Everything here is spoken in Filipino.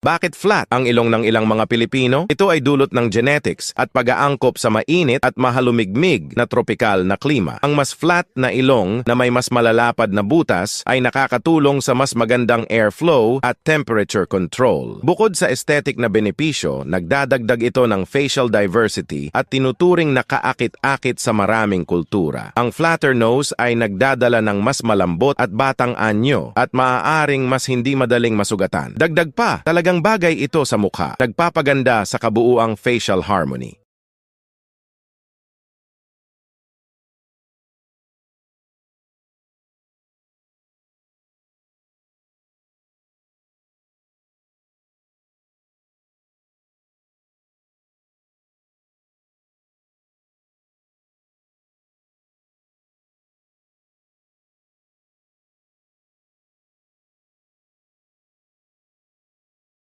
Bakit flat ang ilong ng ilang mga Pilipino? Ito ay dulot ng genetics at pag-aangkop sa mainit at mahalumigmig na tropikal na klima. Ang mas flat na ilong na may mas malalapad na butas ay nakakatulong sa mas magandang airflow at temperature control. Bukod sa aesthetic na benepisyo, nagdadagdag ito ng facial diversity at tinuturing na kaakit-akit sa maraming kultura. Ang flatter nose ay nagdadala ng mas malambot at batang anyo at maaaring mas hindi madaling masugatan. Dagdag pa, talagang bagay ito sa mukha. Nagpapaganda sa kabuuang facial harmony.